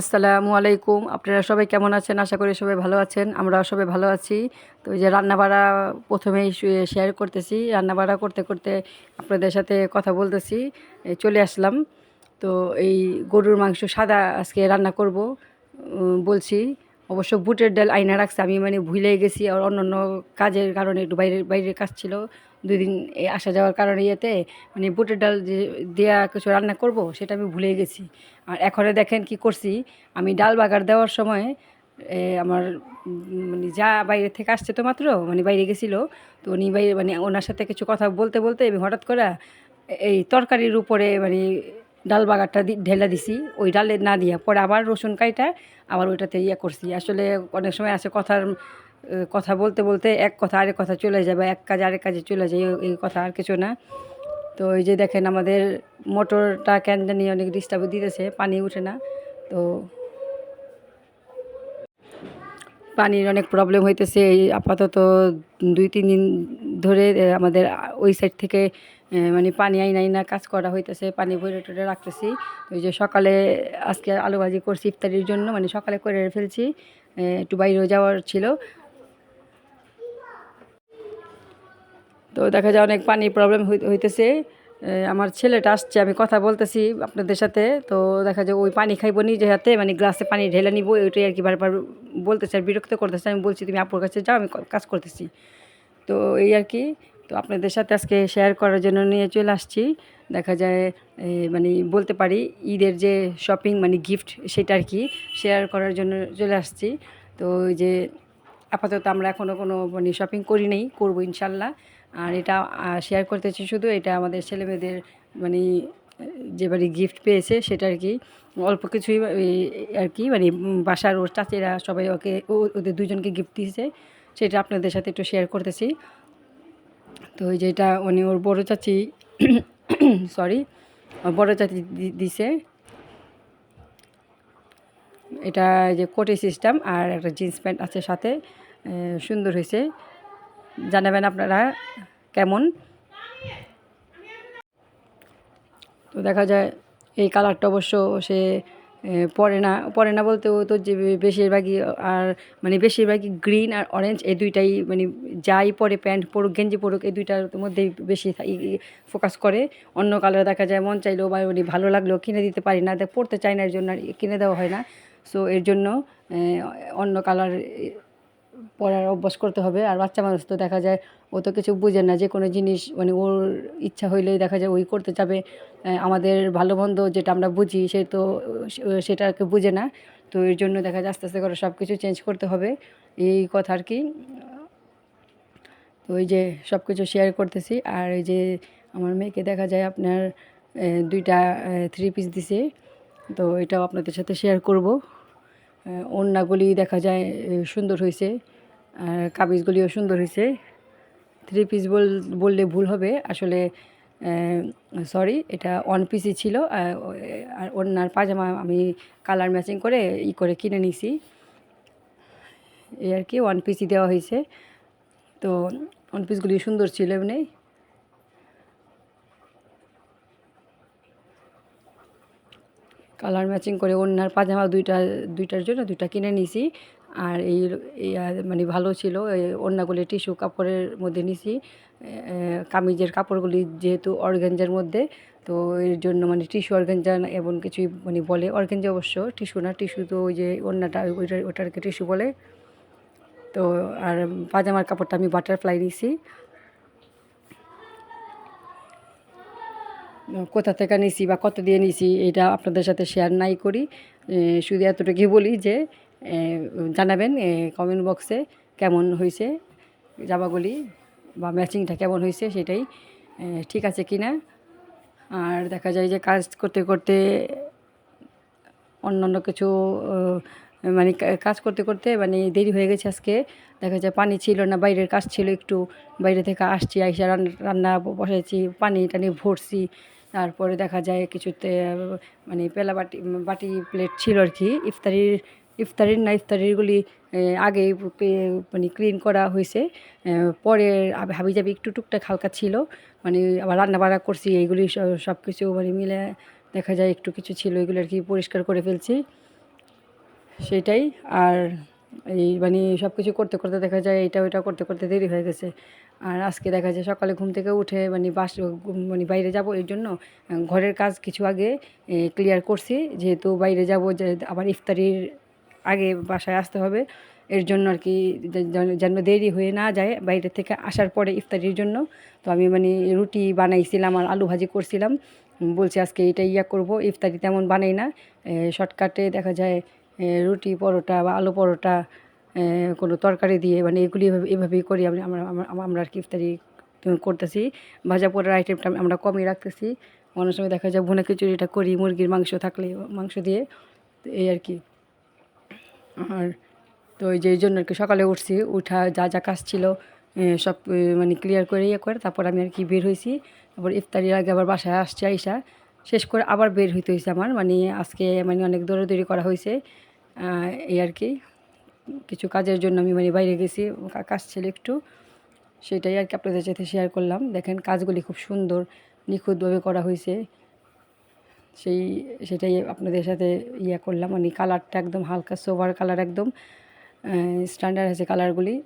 আসসালামু আলাইকুম। আপনারা সবাই কেমন আছেন? আশা করি সবাই ভালো আছেন। আমরা সবাই ভালো আছি। তো এই যে রান্নাবাড়া প্রথমেই শেয়ার করতেছি। রান্নাবাড়া করতে করতে আপনাদের সাথে কথা বলতেছি। চলে আসলাম। তো এই গরুর মাংস সাদা আজকে রান্না করব। বলছি। অবশ্য বুটের ডাল আইনা রাখছে, আমি মানে ভুলে গেছি। আর অন্য অন্য কাজের কারণে একটু বাইরে, বাইরের কাজ ছিল। দুই দিন আসা যাওয়ার কারণে ইয়েতে মানে বুটের ডাল যে দেওয়া কিছু রান্না করব, সেটা আমি ভুলে গেছি। আর এখনে দেখেন কি করছি, আমি ডাল বাগার দেওয়ার সময় আমার মানে যা বাইরে থেকে আসছে তো মাত্র মানে বাইরে গেছিল। তো উনি বাইরে মানে ওনার সাথে কিছু কথা বলতে বলতে আমি হঠাৎ করে এই তরকারির উপরে মানে ডাল বাগারটা ঢেলা দিছি, ওই ডালে না দিয়া, পরে আবার রসুন কাইটা আবার ওইটাতে ইয়ে করছি। আসলে অনেক সময় আছে কথার কথা বলতে বলতে এক কথা আরেক কথা চলে যায় বা এক কাজ আরেক কাজে চলে যায়, এই- কথা আর কিছু না। তো এই যে দেখেন আমাদের মোটরটা কেন জানি অনেক ডিস্টার্ব দিতেছে, পানি উঠে না, তো পানির অনেক প্রবলেম হইতেছে। এই আপাতত দুই, তিন দিন ধরে আমাদের ওই সাইড থেকে মানে পানি আইন আইনা কাজ করা হইতেছে, পানি ভরে টরে রাখতেছি। ওই যে সকালে আজকে আলু ভাজি করছি ইফতারির জন্য মানে সকালে করে ফেলছি একটু বাইরেও যাওয়ার ছিল। তো দেখা যায় অনেক পানির প্রবলেম হইতেছে। আমার ছেলেটা আসছে, আমি কথা বলতেছি আপনাদের সাথে। তো দেখা যায় ওই পানি খাইবো নিজে হাতে মানে গ্লাসে পানি ঢেলে নিব ওইটাই আর কি বারবার বলতেছে আর বিরক্ত করতেছে। আমি বলছি, তুমি আপুর কাছে যাও, আমি কাজ করতেছি। তো এই আর কি। তো আপনাদের সাথে আজকে শেয়ার করার জন্য নিয়ে চলে আসছি। দেখা যায় মানে বলতে পারি, ঈদের যে শপিং মানে গিফট সেটা আর কি শেয়ার করার জন্য চলে আসছি। তো যে আপাতত আমরা এখনও কোনো মানে শপিং করি নাই, করব ইনশাল্লাহ। আর এটা শেয়ার করতেছি শুধু, এটা আমাদের ছেলেমেয়েদের মানে যে বাড়ি গিফট পেয়েছে সেটা আর কি, অল্প কিছুই আর কি মানে বাসার ওর চাচিরা সবাই ওকে ওদের দুজনকে গিফট দিয়েছে, সেটা আপনাদের সাথে একটু শেয়ার করতেছি। তো ওই যে এটা উনি ওর বড়ো চাচি সরি বড়ো চাচি দিছে। এটা যে কোটি সিস্টেম আর একটা জিন্স প্যান্ট আছে সাথে সুন্দর হয়েছে। জানাবেন আপনারা কেমন? তো দেখা যায় এই কালারটা অবশ্য সে পরে না পরে না বলতে ও তো যে বেশিরভাগই আর মানে বেশিরভাগই গ্রিন আর অরেঞ্জ এই দুইটাই মানে যাই পরে প্যান্ট পরুক, গেঞ্জি পরুক, এই দুইটার মধ্যেই বেশি ফোকাস করে। অন্য কালার দেখা যায়, মন চাইলেও বা মানে ভালো লাগলেও কিনে দিতে পারি না। পড়তে চাই না, এর জন্য কিনে দেওয়া হয় না। সো এর জন্য অন্য কালার পড়ার অভ্যাস করতে হবে। আর বাচ্চা মানুষ তো দেখা যায় ও তো কিছু বুঝে না যে কোনো জিনিস মানে ওর ইচ্ছা হইলেই দেখা যায় ওই করতে যাবে। আমাদের ভালো মন্দ যেটা আমরা বুঝি সে তো সেটাকে বুঝে না। তো এর জন্য দেখা যায় আস্তে আস্তে করে সব কিছু চেঞ্জ করতে হবে। এই কথা আর কি। তো ওই যে সব কিছু শেয়ার করতেছি। আর এই যে আমার মেয়েকে দেখা যায় আপনার দুইটা থ্রি পিস দিছে। তো এটাও আপনাদের সাথে শেয়ার করব। ওড়নাগুলি দেখা যায় সুন্দর হয়েছে আর কামিজগুলিও সুন্দর হয়েছে। থ্রি পিস বল, বললে ভুল হবে। আসলে সরি এটা ওয়ান পিসই ছিল। আর ও- আর ওড়নার পাজামা আমি কালার ম্যাচিং করে ই করে কিনে নিছি। এই আর কি ওয়ান পিসই দেওয়া হয়েছে। তো ওয়ান পিসগুলি সুন্দর ছিল এমনি। কালার ম্যাচিং করে ওড়নার পাজামা দুইটা, দুইটার জন্য দুইটা কিনে নিছি। আর এই মানে ভালো ছিল। ওড়নাগুলি টিস্যু কাপড়ের মধ্যে নিছি। কামিজের কাপড়গুলি যেহেতু অর্গেঞ্জার মধ্যে, তো এর জন্য মানে টিস্যু অর্গেঞ্জা এমন কিছুই মানে বলে। অর্গেঞ্জা অবশ্য টিস্যু না, টিস্যু তো ওই যে ওড়নাটা ওইটা ওটাকে টিস্যু বলে। তো আর পাজামার কাপড়টা আমি বাটারফ্লাই নিছি। কোথা থেকে নিছি বা কত দিয়ে নিছি, এটা আপনাদের সাথে শেয়ার নাই করি। শুধু এতটুকুই বলি যে জানাবেন কমেন্ট বক্সে কেমন হয়েছে জামাগুলি বা ম্যাচিংটা কেমন হয়েছে সেটাই ঠিক আছে কি না? আর দেখা যায় যে কাজ করতে করতে অন্যান্য কিছু মানে কাজ করতে করতে মানে দেরি হয়ে গেছে আজকে। দেখা যায় পানি ছিল না, বাইরের কাজ ছিল একটু, বাইরে থেকে আসছি, আইসা রান্না রান্না ব- বসাইছি পানি টানি ভরছি। তারপরে দেখা যায় কিছুতে মানে পেলা বাটি বাটি প্লেট ছিল আর কি, ইফতারির ইফতারির না ইফতারিরগুলি আগে মানে ক্লিন করা হয়েছে। পরে হাবি যাবি একটু টুকটাক হালকা ছিল। মানে আবার রান্না বাড়া করছি, এইগুলি সব কিছু মানে মিলে দেখা যায় একটু কিছু ছিল, এগুলো আর কি পরিষ্কার করে ফেলছি। সেটাই, আর এই মানে সব কিছু করতে করতে দেখা যায় এটা ওইটা করতে করতে দেরি হয়ে গেছে। আর আজকে দেখা যায় সকালে ঘুম থেকে উঠে মানে বাস মানে বাইরে যাব এর জন্য, ঘরের কাজ কিছু আগে ক্লিয়ার করছি। যেহেতু বাইরে যাব যে, আবার ইফতারির আগে বাসায় আসতে হবে। এর জন্য আর কি যেন- দেরি হয়ে না যায় বাইরে থেকে আসার পরে ইফতারির জন্য। তো আমি মানে রুটি বানাইছিলাম আর আলু ভাজি করছিলাম। বলছি আজকে এটা ইয়া করব, ইফতারি তেমন বানাই না। শর্টকাটে দেখা যায় রুটি পরোটা বা আলু পরোটা কোনো তরকারি দিয়ে মানে এগুলি এভাবে, এভাবেই করি আমি, আমরা, আমরা- আর কি ইফতারি করতেছি। ভাজা পোড়ার আইটেমটা আমরা কমই রাখতেছি। অনেক সময় দেখা যায় ভুনা খিচুড়িটা করি, মুরগির মাংস থাকলে মাংস দিয়ে। এই আর কি। আর তো ওই যে, এই জন্য আর কি সকালে উঠছি, উঠা যা যা কাজ ছিল সব মানে ক্লিয়ার করে ইয়ে করে তারপর আমি আর কি বের হয়েছি। তারপর ইফতারির আগে আবার বাসায় আসছে আইসা। শেষ করে আবার বের হইতে হয়েছে আমার মানে আজকে মানে অনেক দৌড়াদৌড়ি করা হয়েছে এই আর কি। কিছু কাজের জন্য আমি মানে বাইরে গেছি কাজ ছিল একটু। সেটাই আর কি আপনাদের সাথে শেয়ার করলাম। দেখেন কাজগুলি খুব সুন্দর, নিখুঁতভাবে করা হয়েছে সেই, সেটাই আপনাদের সাথে ইয়ে করলাম। মানে কালারটা একদম হালকা সোভার কালার একদম স্ট্যান্ডার্ড আছে কালারগুলি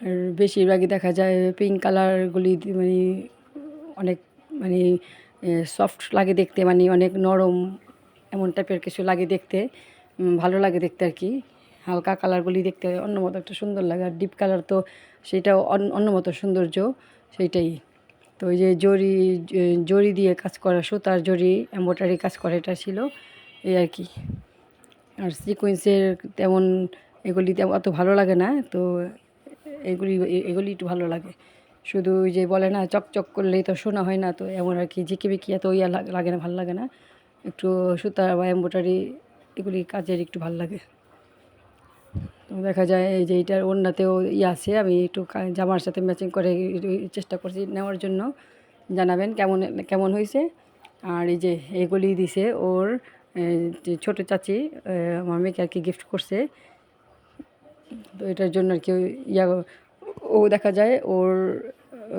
আর বেশিরভাগই দেখা যায় পিঙ্ক কালারগুলি মানে অনেক মানে সফট লাগে দেখতে মানে অনেক নরম এমন টাইপের কিছু লাগে দেখতে ভালো লাগে দেখতে আর কি। হালকা কালারগুলি দেখতে অন্য মতো একটা সুন্দর লাগে, আর ডিপ কালার তো সেটাও অন্য- মতো সৌন্দর্য, সেইটাই। তো ওই যে জরি জরি দিয়ে কাজ করা, সুতার জরি এম্ব্রয়ডারি কাজ করা, এটা ছিল। এই আর কি। আর সিকোয়েন্সের তেমন এগুলি তেমন অত ভালো লাগে না, তো এগুলি এগুলি একটু ভালো লাগে। শুধু ওই যে বলে না, চকচক করলেই তো শোনা হয় না, তো এমন আর কি ঝিকি বিকি এত ইয়া লাগে না, ভালো লাগে না। একটু সুতা বা এম্ব্রয়ডারি এগুলি কাজের একটু ভালো লাগে। দেখা যায় এই যে এইটার অন্যতেও ই আছে, আমি একটু জামার সাথে ম্যাচিং করে চেষ্টা করছি নেওয়ার জন্য। জানাবেন কেমন কেমন হয়েছে আর এই যে এগুলি দিছে ওর ছোটো চাচি আমার মেয়েকে আর কি গিফট করছে। তো এটার জন্য আর কি ইয়া, ও দেখা যায় ওর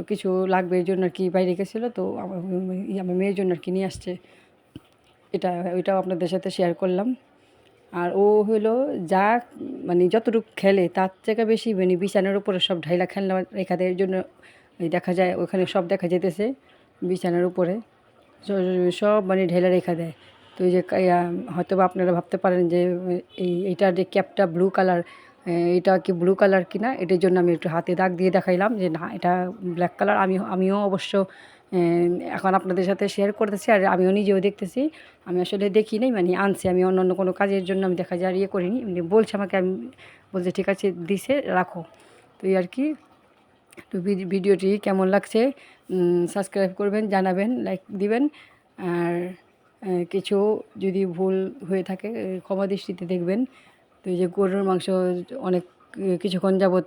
কিছু লাগবে এর জন্য আর কি বাইরে গেছিল, তো আমার মেয়ের জন্য আর কি নিয়ে আসছে। এটা, ওইটাও আপনাদের সাথে শেয়ার করলাম। আর ও হলো যা মানে যতটুকু খেলে তার থেকে বেশি মানে বিছানার উপরে সব ঢাইলা খেলনা রেখা দেয় জন্য দেখা যায়, ওখানে সব দেখা যেতেছে বিছানার উপরে। সব মানে ঢেলা রেখা দেয়। তো যে হয়তো বা আপনারা ভাবতে পারেন যে, এই এইটার যে ক্যাপটা ব্লু কালার এটা কি ব্লু কালার কিনা, এটার জন্য আমি একটু হাতে দাগ দিয়ে দেখাইলাম যে না, এটা ব্ল্যাক কালার। আমি আমিও অবশ্য এখন আপনাদের সাথে শেয়ার করতেছি আর আমিও নিজেও দেখতেছি। আমি আসলে দেখি নাই মানে আনছি। আমি অন্য অন্য কোনো কাজের জন্য আমি দেখা যায় ইয়ে করিনি। এমনি বলছে আমাকে, আমি বলছে, ঠিক আছে, দিছে, রাখো। তো এই আর কি। তো ভিডি- ভিডিওটি কেমন লাগছে? সাবস্ক্রাইব করবেন, জানাবেন লাইক দিবেন। আর কিছু যদি ভুল হয়ে থাকে ক্ষমা দৃষ্টিতে দেখবেন। তো এই যে গরুর মাংস অনেক কিছুক্ষণ যাবৎ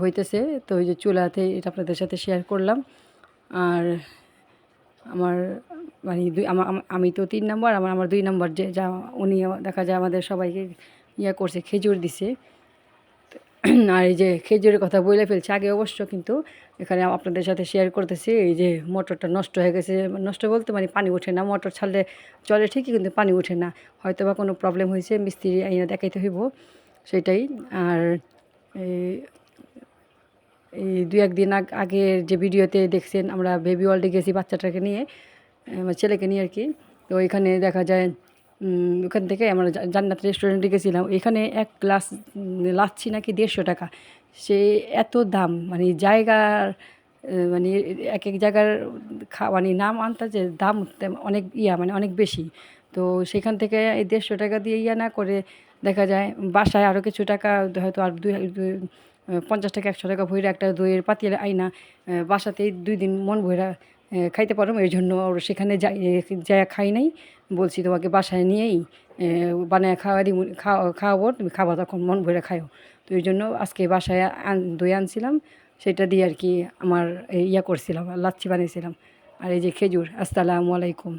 হইতেছে। তো ওই যে চুলাতে এটা আপনাদের সাথে শেয়ার করলাম। আর আমার মানে দুই, আমা- আমা- আমি তো তিন নম্বর, আমার আমার দুই নম্বর যে, যা, উনি দেখা যায় আমাদের সবাইকে ইয়া করছে, খেজুর দিছে। আর এই যে খেজুরের কথা বলে ফেলছে, আগে অবশ্য কিন্তু এখানে আপনাদের সাথে শেয়ার করতেছি, এই যে মোটরটা নষ্ট হয়ে গেছে, নষ্ট বলতে মানে পানি ওঠে না, মোটর ছাড়লে চলে ঠিকই কিন্তু পানি ওঠে না। হয়তো বা কোনো প্রবলেম হয়েছে, মিস্ত্রি আইনা দেখাইতে হইব, সেটাই। আর এই দু একদিন আগ আগের যে ভিডিওতে দেখছেন, আমরা বেবি ওয়ার্ল্ডে গেছি বাচ্চাটাকে নিয়ে আমার ছেলেকে নিয়ে আর কি তো ওইখানে দেখা যায় ওখান থেকে আমরা জান্নাত রেস্টুরেন্টে গেছিলাম। এখানে এক গ্লাস লাচ্ছি নাকি দেড়শো টাকা। সে এত দাম মানে জায়গার মানে এক এক জায়গার খা মানে নাম আনতে দাম অনেক ইয়া মানে অনেক বেশি। তো সেখান থেকে এই দেড়শো টাকা দিয়ে ইয়া না করে দেখা যায়, বাসায় আরও কিছু টাকা হয়তো আর দুই- পঞ্চাশ টাকা, একশো টাকা ভইরা একটা দইয়ের পাতিল আইনা বাসাতেই দুই দিন মন ভইরা খাইতে পারো এর জন্য ওর সেখানে যাই যাই খাই নাই। বলছি তোমাকে বাসায় নিয়েই বানায় খাওয়া দিব খাওয়া, খাওয়াবো, তুমি খাবা তখন মন ভরে খাও তো এই জন্য আজকে বাসায় আন, দই আনছিলাম, সেটা দিয়ে আর কি আমার ইয়া করছিলাম, লাচ্ছি বানিয়েছিলাম আর এই যে খেজুর, আসসালামু আলাইকুম।